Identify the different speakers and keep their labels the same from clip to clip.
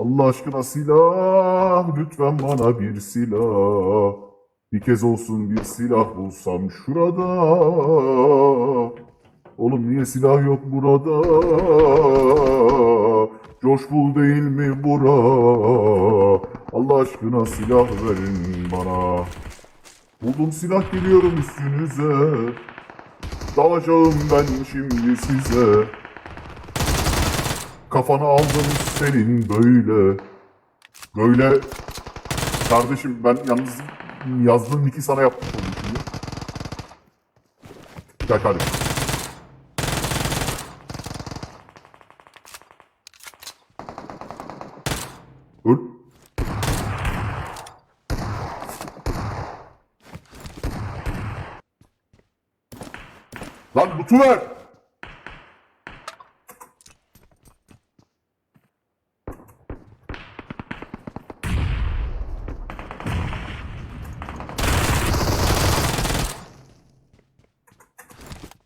Speaker 1: Allah aşkına silah, lütfen bana bir silah. Bir kez olsun bir silah bulsam şurada. Oğlum niye silah yok burada? Coşkul değil mi bura? Allah aşkına silah verin bana. Buldum silah geliyorum üstünüze. Dalacağım ben şimdi size. Kafanı aldım senin böyle. Böyle. Kardeşim ben yalnız yazdığım iki sana yapmış oldum şimdi. Gel kardeşim. Lan butu ver.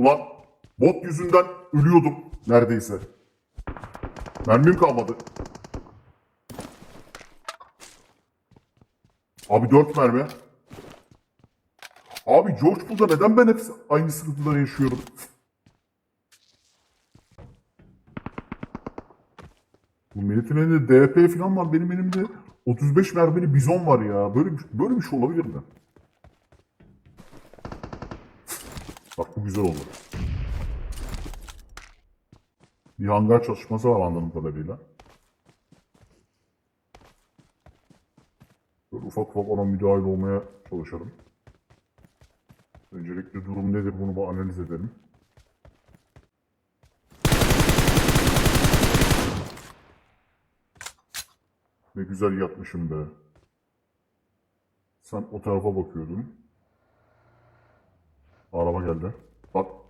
Speaker 1: Ulan bot yüzünden ölüyordum neredeyse. Mermim kalmadı. Abi dört mermi. Abi George Bull'da neden ben hep aynı sıkıntıları yaşıyorum? Bu milletin elinde DP falan var. Benim elimde 35 mermili bizon var ya. Böyle bir, böyle bir şey olabilir mi? Güzel oldu. Bir hangar çalışması var anladığım kadarıyla. Böyle ufak ufak ona müdahil olmaya çalışalım. Öncelikle durum nedir bunu bir analiz edelim. Ne güzel yatmışım be. Sen o tarafa bakıyordun. Araba geldi. Bak.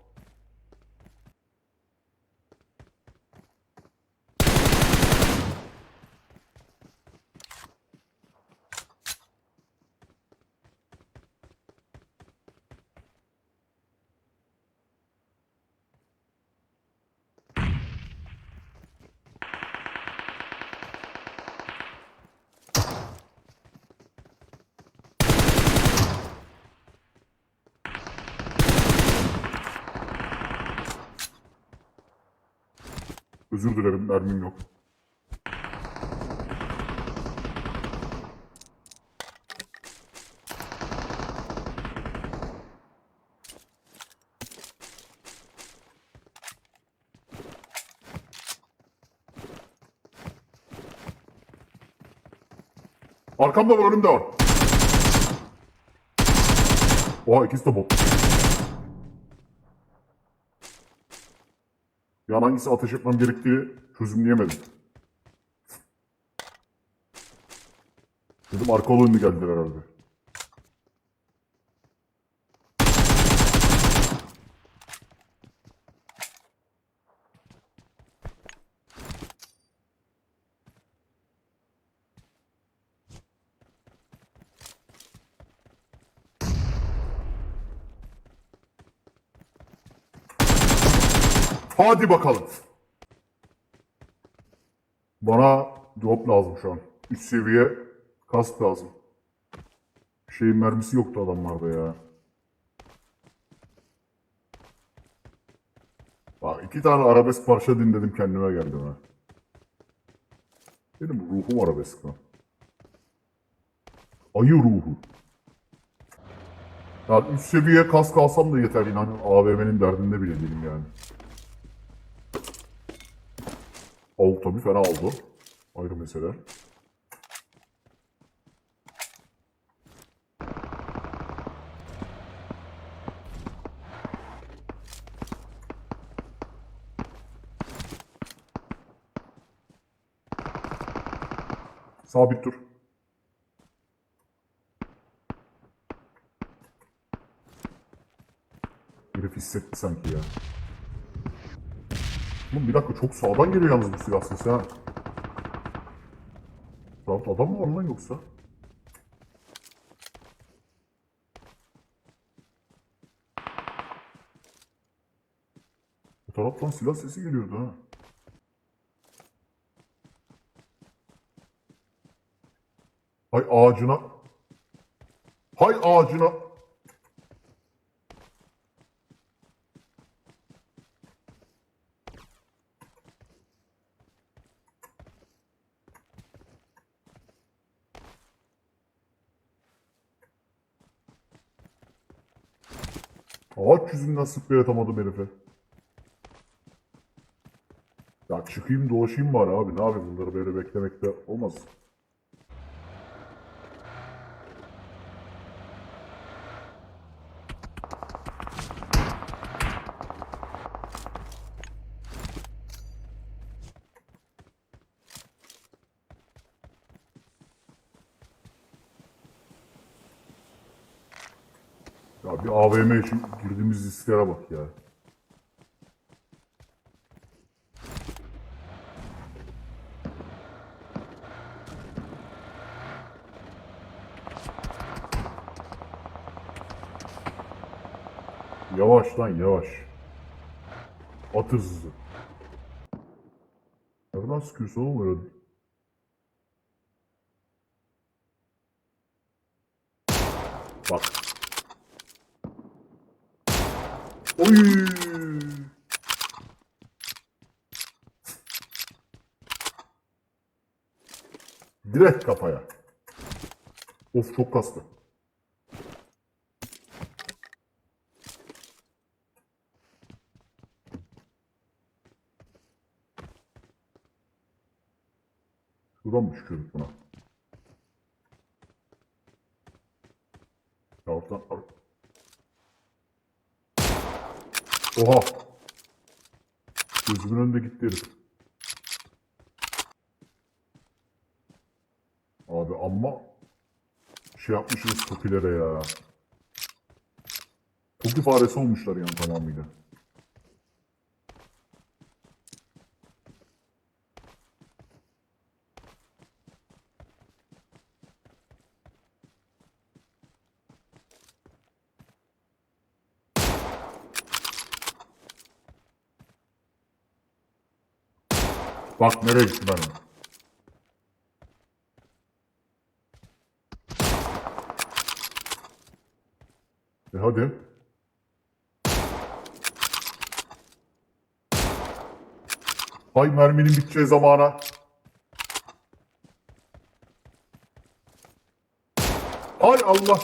Speaker 1: Özür dilerim mermim yok. Arkamda var önümde var. Oha ikisi de bot. Yani hangisi ateş etmem gerektiği çözümleyemedim. Dedim arka oyunu geldiler herhalde. Hadi bakalım. Bana drop lazım şu an. 3 seviye kask lazım. Şeyin mermisi yoktu adamlarda ya. Bak iki tane arabesk parça dinledim kendime geldim ha. Benim ruhum arabesk lan. Ayı ruhu. Ya 3 seviye kask alsam da yeter. Yani AVM'nin derdinde bile değilim yani. Avuk tabii fena oldu. Ayrı mesele. Sabit dur. Herif hissetti sanki ya. Oğlum bir dakika çok sağdan geliyor yalnız bu silah sesi ha. Sağda adam mı var lan yoksa? Bu taraftan silah sesi geliyordu ha. Hay ağacına. Hay ağacına. Ağaç yüzünden sprey atamadım herife. Ya çıkayım dolaşayım bari abi. Ne yapayım bunları böyle beklemekte olmaz. Ya bir AVM için girdiğimiz risklere bak ya. Yavaş lan yavaş. At hızlı. Nereden sıkıyorsun oğlum öyle? Bak. Oy! Direkt kafaya. Of çok kastı. Şuradan mı çıkıyorduk buna? Ya Oha! Gözümün önünde gitti herif. Abi amma şey yapmışız tokilere ya. Toki faresi olmuşlar yani tamamıyla. Bak nereye gitti benim. E hadi. Hay merminin biteceği zamana. Hay Allah.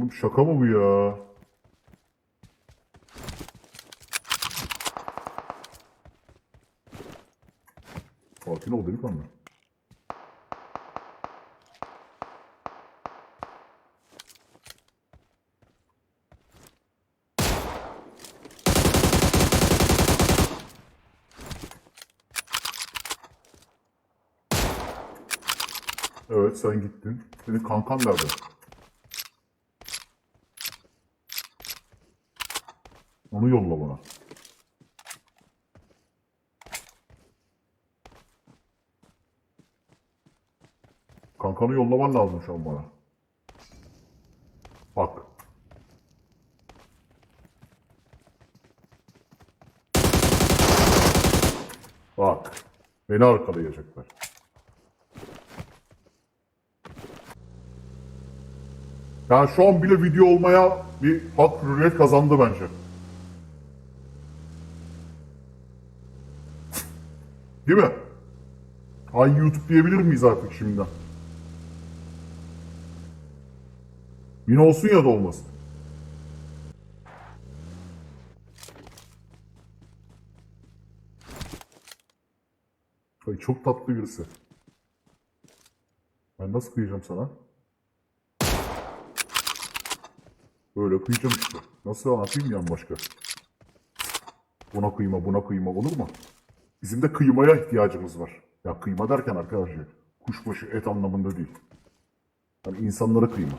Speaker 1: Oğlum şaka mı bu ya? Sakin ol delikanlı. Evet sen gittin. Senin kankan nerede? Onu yolla bana. Kankanı yollaman lazım şu an bana. Bak. Bak. Beni arkalayacaklar. Yani şu an bile video olmaya bir hak hürriyet kazandı bence. Değil mi? Ay YouTube diyebilir miyiz artık şimdiden? Yine olsun ya da olmasın. Ay çok tatlı birisi. Ben nasıl kıyacağım sana? Böyle kıyacağım işte. Nasıl anlatayım yan başka? Buna kıyma, buna kıyma olur mu? Bizim de kıymaya ihtiyacımız var. Ya kıyma derken arkadaşlar kuşbaşı et anlamında değil. Yani insanlara kıyma.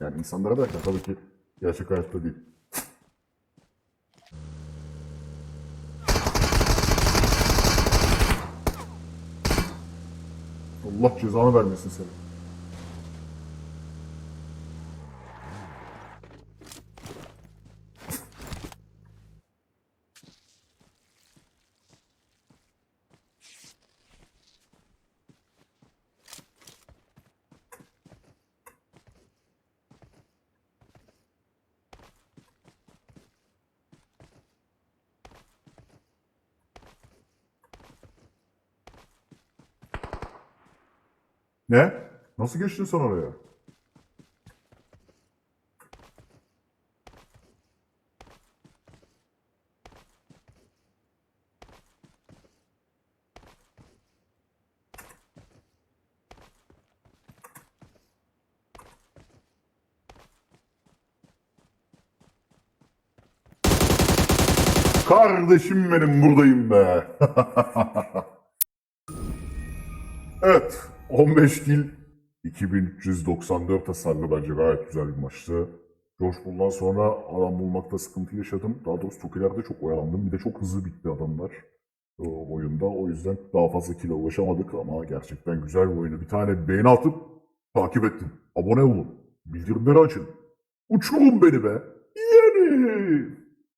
Speaker 1: Yani insanlara derken tabii ki gerçek hayatta değil. Allah cezanı vermesin seni. Ne? Nasıl geçtin sen oraya? Kardeşim benim buradayım be. evet 15 kill 2394 hasarlı bence gayet güzel bir maçtı. George Bull'dan sonra adam bulmakta sıkıntı yaşadım. Daha doğrusu çok çok oyalandım. Bir de çok hızlı bitti adamlar o oyunda. O yüzden daha fazla kilo ulaşamadık ama gerçekten güzel bir oyunu. Bir tane beğeni atıp takip ettim. Abone olun. Bildirimleri açın. Uçurun beni be. Yani.